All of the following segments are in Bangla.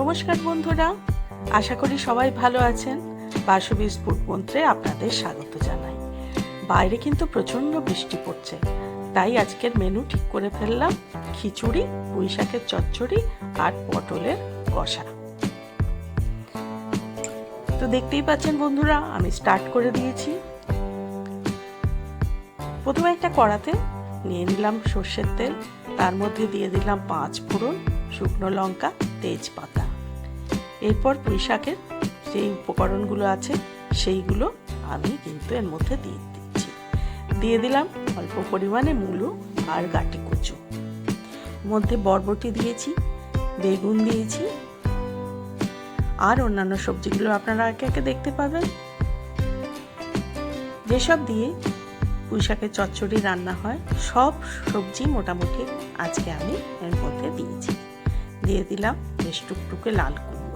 নমস্কার বন্ধুরা, আশা করি সবাই ভালো আছেন। বাসবিজ ফুড মন্ত্রে আপনাদের স্বাগত জানাই। বাইরে কিন্তু প্রচণ্ড বৃষ্টি পড়ছে, তাই আজকের মেনু ঠিক করে ফেললাম খিচুড়ি শাকের চচ্চড়ি আর পটলের কষা। তো দেখতেই পাচ্ছেন বন্ধুরা, আমি স্টার্ট করে দিয়েছি। প্রথমে একটা কড়াতে নিয়ে নিলাম সর্ষের তেল, তার মধ্যে দিয়ে দিলাম পাঁচ ফোড়ন, শুকনো লঙ্কা, তেজপাতা। এরপর পুঁই শাকের যেই উপকরণগুলো আছে, সেইগুলো আমি কিন্তু এর মধ্যে দিয়ে দিচ্ছি। দিয়ে দিলাম অল্প পরিমাণে মূলো আর গাটি কুচু। মধ্যে বরবটি দিয়েছি, বেগুন দিয়েছি আর অন্যান্য সবজিগুলো আপনারা একে একে দেখতে পাবেন। যেসব দিয়ে পুঁইশাকের চচ্চড়ি রান্না হয়, সব সবজি মোটামুটি আজকে আমি এর মধ্যে দিয়েছি। দিয়ে দিলাম বেশ টুকটুকে লাল কুমড়ো।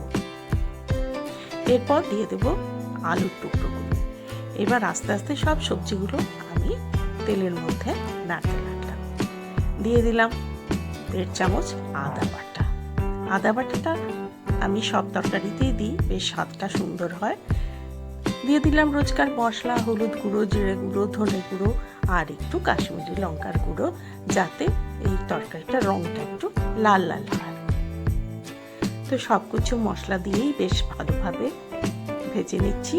এরপর দিয়ে দেব আলুর টুকরোগুলো এবার আস্তে আস্তে সব সবজিগুলো আমি তেলের মধ্যে নাড়তে লাগলাম। দিয়ে দিলাম দেড় চামচ আদা বাটা। আদা বাটাটা আমি সব তরকারিতেই দিই, বেশ স্বাদটা সুন্দর হয়। দিয়ে দিলাম রোজকার মশলা, হলুদ গুঁড়ো, জিরে গুঁড়ো, ধনে গুঁড়ো আর একটু কাশ্মীরি লঙ্কার গুঁড়ো, যাতে এই তরকারিটার রঙটা একটু লাল লাল হয়। তো সব কিছু মশলা দিয়েই বেশ ভালোভাবে ভেজে নিচ্ছি।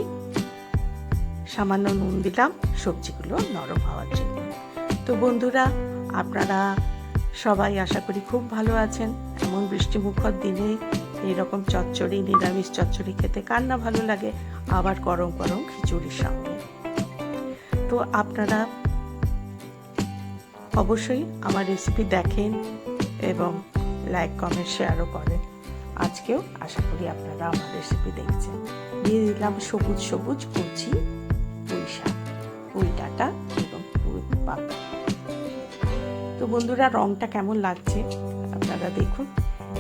সামান্য নুন দিলাম, সবজিগুলো নরম হওয়ার জন্য। তো বন্ধুরা, আপনারা সবাই আশা করি খুব ভালো আছেন। এমন বৃষ্টিমুখর দিনে এইরকম চচ্চড়ি, নিরামিষ চচ্চড়ি খেতে কার না ভালো লাগে? আবার গরম গরম খিচুড়ির সঙ্গে। তো আপনারা অবশ্যই আমার রেসিপি দেখেন এবং লাইক কমেন্ট শেয়ারও করেন। আজকেও আশা করি আপনারা আমার রেসিপি দেখছেন। দিয়ে দিলাম সবুজ সবুজ কুচি, পুঁই শাক, পুঁই ডাটা এবং পুঁই পাতা তো বন্ধুরা, রংটা কেমন লাগছে আপনারা দেখুন।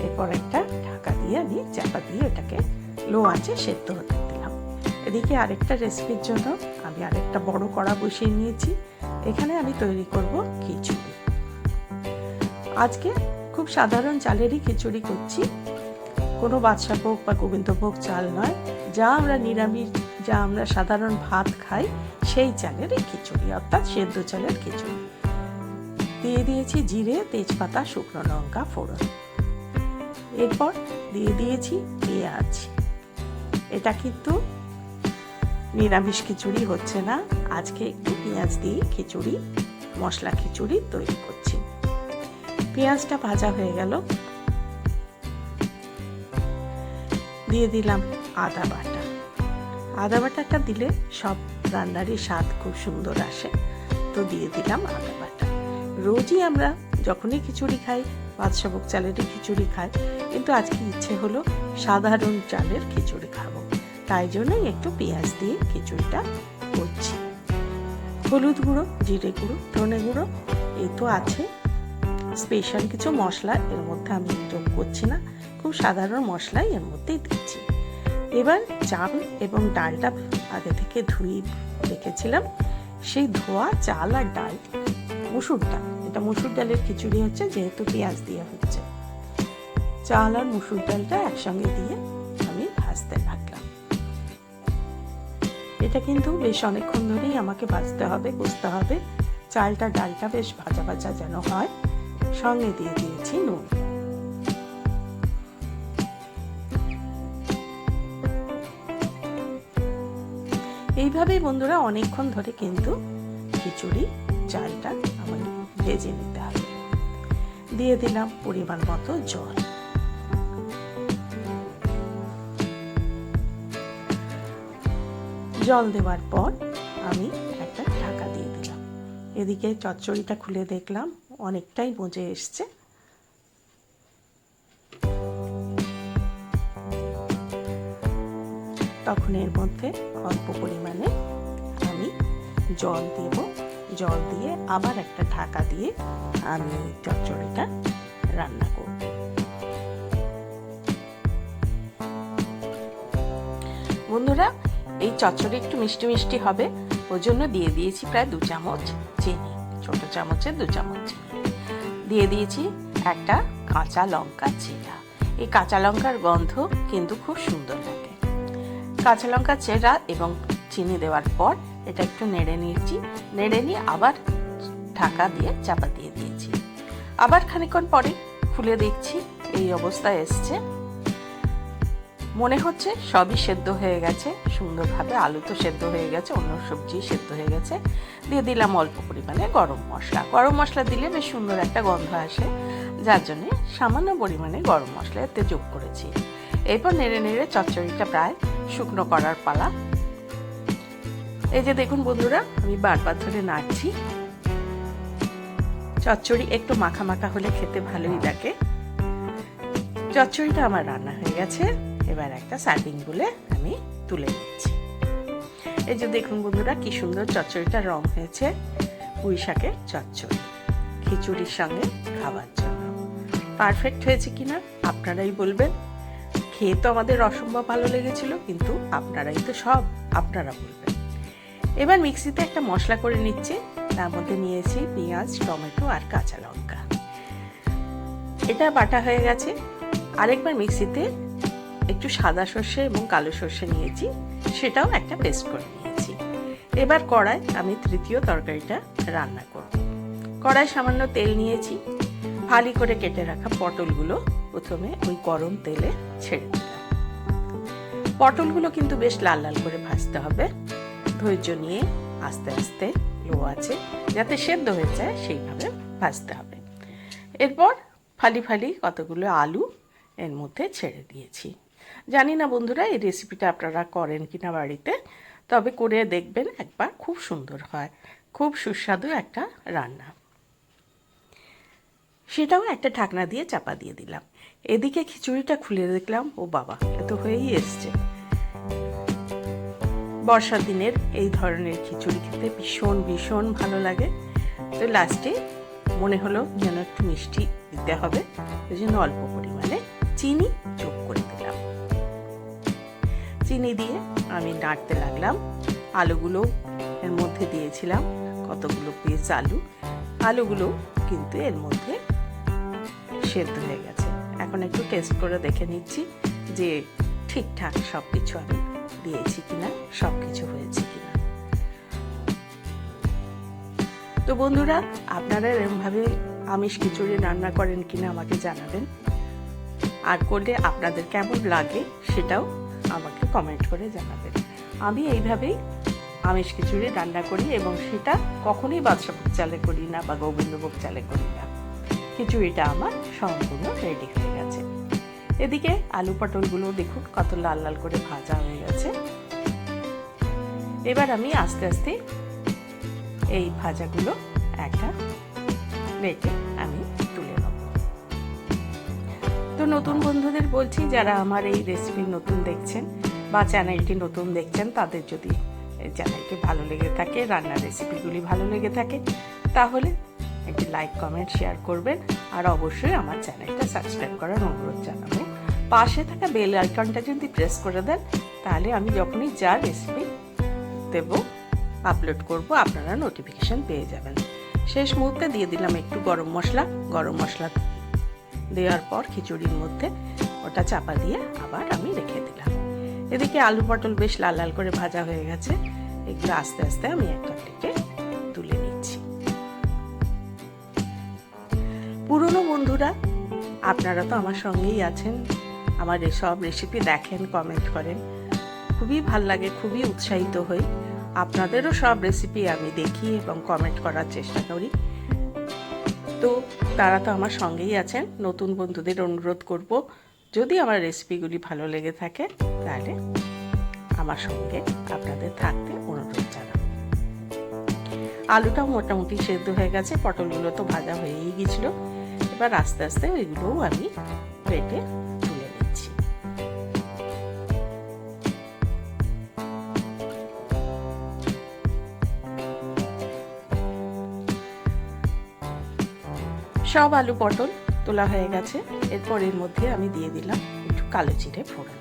এরপর একটা ঢাকা দিয়ে আমি চাপা দিয়ে ওটাকে লো আছে সেদ্ধ হতে দিলাম। এদিকে আরেকটা রেসিপির জন্য আমি আরেকটা বড় কড়া বসিয়ে নিয়েছি। এখানে আমি তৈরি করব খিচুড়ি। আজকে খুব সাধারণ চালেরই খিচুড়ি করছি। কোনো বাদশাভোগ বা গোবিন্দভোগ চাল নয়। যা আমরা নিরামিষ, যা আমরা সাধারণ ভাত খাই, সেই চালেরই খিচুড়ি, অর্থাৎ সেদ্ধ চালের খিচুড়ি। দিয়ে দিয়েছি জিরে, তেজপাতা, শুকনো লঙ্কা, ফোড়ন। এরপর দিয়ে দিয়েছি পেঁয়াজ। এটা কিন্তু নিরামিষ খিচুড়ি, হচ্ছে না। আজকে একটু পেঁয়াজ দিয়ে খিচুড়ি, মশলা খিচুড়ি তৈরি করছি। পেঁয়াজটা ভাজা হয়ে গেল। দিয়ে দিলাম আদা বাটা। আদা বাটাটা দিলে সব রান্নারই স্বাদ খুব সুন্দর আসে। তো দিয়ে দিলাম আদা বাটা। রোজই আমরা যখনই খিচুড়ি খাই বাদশাভোগ চালেরই খিচুড়ি খাই, কিন্তু আজকে ইচ্ছে হলো সাধারণ চালের খিচুড়ি খাব। তাই জন্যই একটু পেঁয়াজ দিয়ে খিচুড়িটা করছি। হলুদ গুঁড়ো, জিরে গুঁড়ো, ধনে গুঁড়ো, এই তো আছে। স্পেশাল কিছু মশলা এর মধ্যে আমি যোগ করছি না। খুব সাধারণ মশলাই এর মধ্যেই দিচ্ছি। এবার চাল এবং ডালটা আগে থেকে ধুয়ে রেখেছিলাম। সেই ধোয়া চাল আর ডাল, মুসুর ডাল। এটা মুসুর ডালের খিচুড়ি হচ্ছে, যেহেতু পেঁয়াজ দিয়ে হচ্ছে। চাল আর মুসুর ডালটা একসঙ্গে দিয়ে আমি ভাজতে লাগলাম। এটা কিন্তু বেশ অনেকক্ষণ ধরেই আমাকে ভাজতে হবে, কষতে হবে। চালটা, ডালটা বেশ ভাজা ভাজা যেন হয়। সঙ্গে দিয়ে দিয়েছি নুন। এইভাবেই বন্ধুরা অনেকক্ষণ ধরে কিন্তু খিচুড়ি, চালটা আমার ভেজে নিতে হবে। দিয়ে দিলাম পরিমাণ মতো জল। জল দেওয়ার পর আমি একটা ঢাকা দিয়ে দিলাম। এদিকে চচ্চড়িটা খুলে দেখলাম, অনেকটাই মজে এসছে। তখন এর মধ্যে অল্প পরিমাণে আমি জল দেব। জল দিয়ে আবার একটা ঢাকা দিয়ে আমি চচ্চড়িটা রান্না করব। বন্ধুরা, এই চচ্চড়ি একটু মিষ্টি মিষ্টি হবে। ওই জন্য দিয়ে দিয়েছি প্রায় দু চামচ চিনি, ছোট চামচের দু চামচ চিনি। দিয়ে দিয়েছি একটা কাঁচা লঙ্কা চিরা। এই কাঁচা লঙ্কার গন্ধ কিন্তু খুব সুন্দর লাগে। কাঁচা লঙ্কা চেরা এবং চিনি দেওয়ার পর এটা একটু নেড়ে নিয়েছি। নেড়ে নিয়ে আবার ঢাকা দিয়ে চাপা দিয়ে দিয়েছি। আবার খানিকক্ষণ পরে খুলে দেখছি এই অবস্থায় এসছে। মনে হচ্ছে সবই সেদ্ধ হয়ে গেছে। সুন্দরভাবে আলু তো সেদ্ধ হয়ে গেছে, অন্য সবজি সেদ্ধ হয়ে গেছে। দিয়ে দিলাম অল্প পরিমাণে গরম মশলা। গরম মশলা দিলে বেশ সুন্দর একটা গন্ধ আসে। যার জন্যে সামান্য পরিমাণে গরম মশলা এতে যোগ করেছি। এরপর নেড়ে নেড়ে চচ্চড়িটা প্রায় শুকনো করার পালা। এই যে দেখুন বন্ধুরা, আমি বারবার ধরে নাড়ছি। চচ্চড়ি একটু মাখা মাখা হলে খেতে ভালোই লাগে। চচ্চড়িটা আমার রান্না হয়ে গেছে। এবার একটা সার্ভিং বলে আমি তুলে নিচ্ছি। এই যে দেখুন বন্ধুরা, কি সুন্দর চচ্চড়িটা রং হয়েছে। পুঁই শাকের চচ্চড়ি, খিচুড়ির সঙ্গে খাবার জন্য। পারফেক্ট হয়েছে কিনা আপনারাই বলবেন। খেয়ে তো আমাদের অসম্ভব ভালো লেগেছিল, কিন্তু আপনারাই তো সব, আপনারা বলবেন। এবার মিক্সিতে একটা মশলা করে নিচ্ছি, তার মধ্যে নিয়েছি পেঁয়াজ, টমেটো আর কাঁচা লঙ্কা। এটা বাটা হয়ে গেছে। আরেকবার মিক্সিতে একটু সাদা সর্ষে এবং কালো সর্ষে নিয়েছি, সেটাও একটা পেস্ট করে নিয়েছি। এবার কড়াই আমি তৃতীয় তরকারিটা রান্না করব। কড়াই সামান্য তেল নিয়েছি ফালি করে কেটে রাখা পটলগুলো প্রথমে ওই গরম তেলে ছেড়ে দিলাম। পটলগুলো কিন্তু বেশ লাল লাল করে ভাজতে হবে। ধৈর্য নিয়ে আস্তে আস্তে লো আছে যাতে সেদ্ধ হয়ে যায় সেইভাবে ভাজতে হবে। এরপর ফালি ফালি কতগুলো আলু এর মধ্যে ছেড়ে দিয়েছি। জানি না বন্ধুরা, এই রেসিপিটা আপনারা করেন কিনা বাড়িতে, তবে করে দেখবেন একবার, খুব সুন্দর হয়। খুব সুস্বাদু একটা রান্না। সেটাও একটা ঢাকনা দিয়ে চাপা দিয়ে দিলাম। এদিকে খিচুড়িটা খুলে দেখলাম, ও বাবা, এত হয়েই এসছে। বর্ষার দিনের এই ধরনের খিচুড়ি খেতে ভীষণ ভীষণ ভালো লাগে। তো লাস্টে মনে হলো যেন একটু মিষ্টি দিতে হবে, ওই জন্য অল্প পরিমাণে চিনি যোগ করে দিলাম। চিনি দিয়ে আমি নাড়তে লাগলাম। আলুগুলো এর মধ্যে দিয়েছিলাম, কতগুলো পিস আলু। আলুগুলো কিন্তু এর মধ্যে সেদ্ধ হয়ে গেছে। এখন একটু টেস্ট করে দেখে নিচ্ছি যে ঠিকঠাক সব কিছু আমি দিয়েছি কিনা সব কিছু হয়েছে কিনা। তো বন্ধুরা, আপনারা এরমভাবে আমিষ খিচুড়ি রান্না করেন কিনা আমাকে জানাবেন। আর করলে আপনাদের কেমন লাগে সেটাও আমাকে কমেন্ট করে জানাবেন। আমি এইভাবেই আমিষ খিচুড়ি রান্না করি এবং সেটা কখনোই বাদশাভোগ চালে করি না বা গোবিন্দভোগ চালে করি না। খিচুড়িটা আমার সম্পূর্ণ রেডি হয়ে গেছে। এদিকে আলু পটলগুলো দেখুন কত লাল লাল করে ভাজা হয়ে গেছে। এবার আমি আস্তে আস্তে এই ভাজাগুলো একটা প্লেটে আমি তুলে নেব। তো নতুন বন্ধুদের বলছি, যারা আমার এই রেসিপি নতুন দেখছেন বা চ্যানেলটি নতুন দেখছেন, তাদের যদি চ্যানেলটি ভালো লেগে থাকে, রান্নার রেসিপিগুলি ভালো লেগে থাকে, তাহলে একটি লাইক কমেন্ট শেয়ার করবেন। আর অবশ্যই আমার চ্যানেলটা সাবস্ক্রাইব করার অনুরোধ জানাব। পাশে থাকা বেল আইকনটা যদি প্রেস করে দেন, তাহলে আমি যখনই যা রেসিপি দেব আপলোড করব, আপনারা নোটিফিকেশান পেয়ে যাবেন। শেষ মুহূর্তে দিয়ে দিলাম একটু গরম মশলা। গরম মশলা দেওয়ার পর খিচুড়ির মধ্যে ওটা চাপা দিয়ে আবার আমি রেখে দিলাম। এদিকে আলু পটল বেশ লাল লাল করে ভাজা হয়ে গেছে। এগুলো আস্তে আস্তে আমি একটা প্লেটে বন্ধুরা, আপনারা তো আমার সঙ্গেই আছেন। আমার সব রেসিপি দেখেন কমেন্ট করেন। খুবই ভালো লাগে, খুবই উৎসাহিত হই। আপনাদেরও সব রেসিপি আমি দেখি এবং কমেন্ট করার চেষ্টা করি। তো তারা তো আমার সঙ্গেই আছেন, নতুন বন্ধুদের অনুরোধ করব, যদি আমার রেসিপিগুলি ভালো লেগে থাকে, তাহলে আমার সঙ্গে আপনাদের থাকতে অনুরোধ জানাব। আলুটাও মোটামুটি সেদ্ধ হয়ে গেছে, পটলগুলো তো ভাজা হয়েই গেছিল। এবার আস্তে আস্তে ওইগুলোও আমি প্লেটে তুলে নিচ্ছি। সব আলু পটল তোলা হয়ে গেছে। এরপর এর মধ্যে আমি দিয়ে দিলাম একটু কালো জিরে ফোড়ন।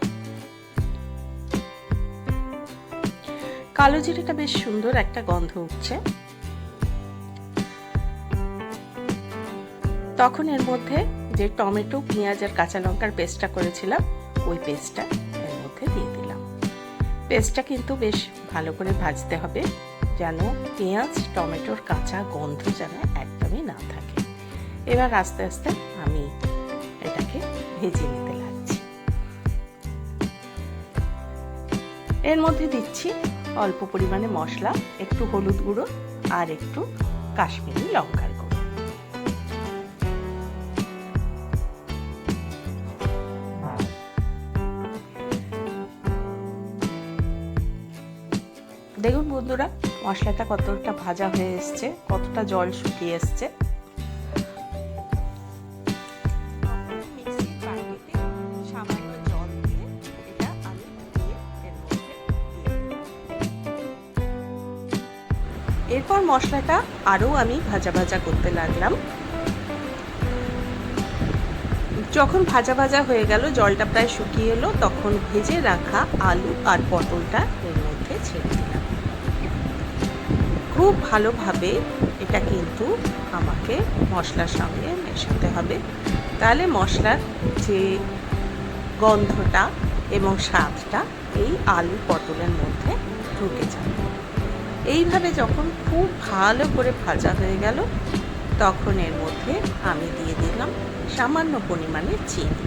কালো জিরেটা বেশ সুন্দর একটা গন্ধ উঠছে। তখন এর মধ্যে যে টমেটো, পেঁয়াজ আর কাঁচা লঙ্কার পেস্টটা করেছিলাম, ওই পেস্টটা এর মধ্যে দিয়ে দিলাম। পেস্টটা কিন্তু বেশ ভালো করে ভাজতে হবে যেন পেঁয়াজ, টমেটোর কাঁচা গন্ধ যেন একদমই না থাকে। এবার আস্তে আস্তে আমি এটাকে ভেজে নিতে লাগছি। এর মধ্যে দিচ্ছি অল্প পরিমাণে মশলা, একটু হলুদ গুঁড়ো আর একটু কাশ্মীরি লঙ্কার দেখুন বন্ধুরা, মশলাটা কতটা ভাজা হয়ে এসছে, কতটা জল শুকিয়ে এসছে। এরপর মশলাটা আরও আমি ভাজা ভাজা করতে লাগলাম। যখন ভাজা ভাজা হয়ে গেল, জলটা প্রায় শুকিয়ে এলো, তখন ভেজে রাখা আলু আর পটলটা খুব ভালোভাবে এটা কিন্তু আমাকে মশলার সঙ্গে মেশাতে হবে। তাহলে মশলার যে গন্ধটা এবং স্বাদটা এই আলু পটলের মধ্যে ঢুকে যাবে। এইভাবে যখন খুব ভালো করে ভাজা হয়ে গেল, তখন এর মধ্যে আমি দিয়ে দিলাম সামান্য পরিমাণে চিনি।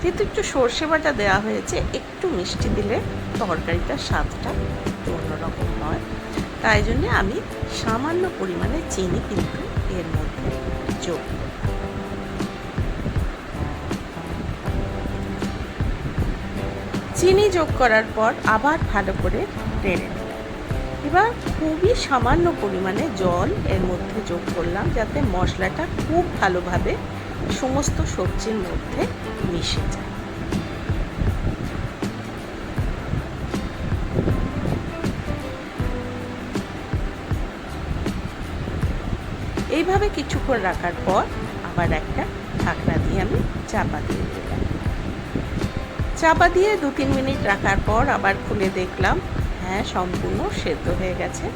যেহেতু একটু সর্ষে বাটা দেওয়া হয়েছে, একটু মিষ্টি দিলে তরকারিটার স্বাদটা অন্যরকম হয়। তাই জন্য আমি সামান্য পরিমাণে চিনি কিন্তু এর মধ্যে যোগ চিনি যোগ করার পর আবার ভালো করে টেনে এবার খুবই সামান্য পরিমাণে জল এর মধ্যে যোগ করলাম যাতে মশলাটা খুব ভালোভাবে সমস্ত সবজির মধ্যে মিশে যায়। এইভাবে কিছুক্ষণ রাখার পর আবার একটা ঢাকনা দিয়ে আমি চাপা দিয়ে দিলাম। চাপা দিয়ে দু তিন মিনিট রাখার পর আবার খুলে দেখলাম হ্যাঁ সম্পূর্ণ সেদ্ধ হয়ে গেছে।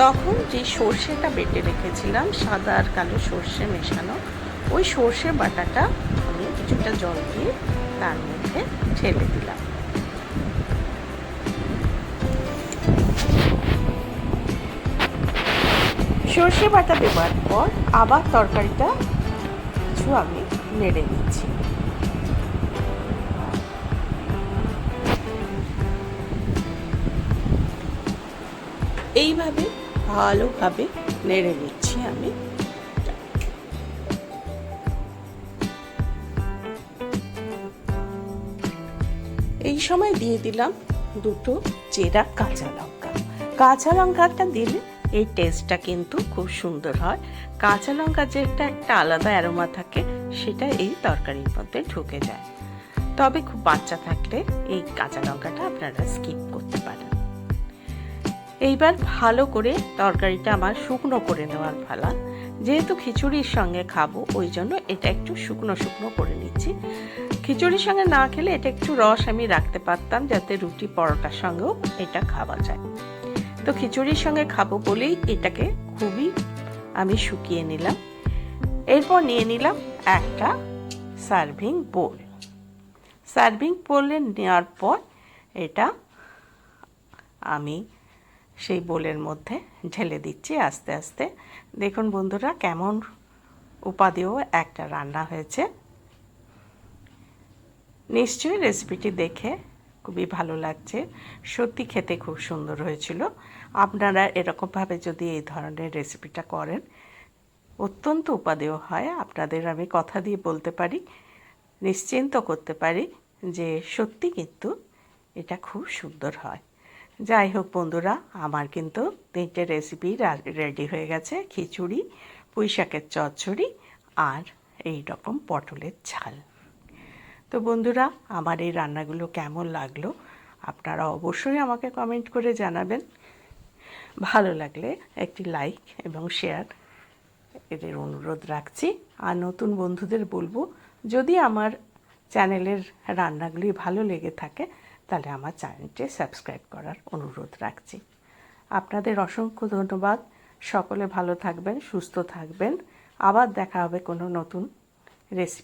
তখন যে সর্ষেটা বেটে রেখেছিলাম, সাদা আর কালো সর্ষে মেশানো, ওই সর্ষে বাটাটা আমি কিছুটা জল দিয়ে তার মধ্যে ঢেলে দিলাম। সর্ষে বাটা দেওয়ার পর আবার তরকারিটা কিছু আমি নেড়ে নিচ্ছি। এইভাবে ভালোভাবে নেড়ে নিচ্ছি আমি। এই সময় দিয়ে দিলাম দুটো চেরা কাঁচা লঙ্কা। কাঁচা লঙ্কাটা দিলে এই টেস্টটা কিন্তু খুব সুন্দর হয়। কাঁচা লঙ্কা যেটা একটা আলাদা অ্যারোমা থাকে, সেটা এই তরকারির মধ্যে ঢুকে যায়। তবে খুব বাচ্চা থাকলে এই কাঁচা লঙ্কাটা আপনারা স্কিপ করতে পারেন। এইবার ভালো করে তরকারিটা আমার শুকনো করে নেওয়ার ফালা যেহেতু খিচুড়ির সঙ্গে খাব, ওই জন্য এটা একটু শুকনো শুকনো করে নিচ্ছি। খিচুড়ির সঙ্গে না খেলে এটা একটু রস আমি রাখতে পারতাম, যাতে রুটি পরোটার সঙ্গেও এটা খাওয়া যায়। তো খিচুড়ির সঙ্গে খাব বলেই এটাকে খুবই আমি শুকিয়ে নিলাম। এরপর নিয়ে নিলাম একটা সার্ভিং বোল। সার্ভিং বোলে নেওয়ার পর এটা আমি সেই বোলের মধ্যে ঢেলে দিচ্ছি আস্তে আস্তে। দেখুন বন্ধুরা কেমন উপাদেয় একটা রান্না হয়েছে। নিশ্চয়ই রেসিপিটি দেখে খুবই ভালো লাগছে। সত্যি খেতে খুব সুন্দর হয়েছিল। আপনারা এরকমভাবে যদি এই ধরনের রেসিপিটা করেন, অত্যন্ত উপাদেয় হয়। আপনাদের আমি কথা দিয়ে বলতে পারি, নিশ্চিন্ত করতে পারি যে সত্যি কিন্তু এটা খুব সুন্দর হয়। যাই হোক বন্ধুরা, আমার কিন্তু তিনটে রেসিপি রেডি হয়ে গেছে। খিচুড়ি পুঁই শাকের চচ্চড়ি আর এই রকম পটলের ঝাল। তো বন্ধুরা, আমার এই রান্নাগুলো কেমন লাগল আপনারা অবশ্যই আমাকে কমেন্ট করে জানাবেন। ভালো লাগলে একটি লাইক এবং শেয়ার এদের অনুরোধ রাখছি। আর নতুন বন্ধুদের বলব, যদি আমার চ্যানেলের রান্নাগুলি ভালো লেগে থাকে, তাহলে আমার চ্যানেলটি সাবস্ক্রাইব করার অনুরোধ রাখছি। আপনাদের অসংখ্য ধন্যবাদ। সকলে ভালো থাকবেন, সুস্থ থাকবেন। আবার দেখা হবে কোনো নতুন রেসিপি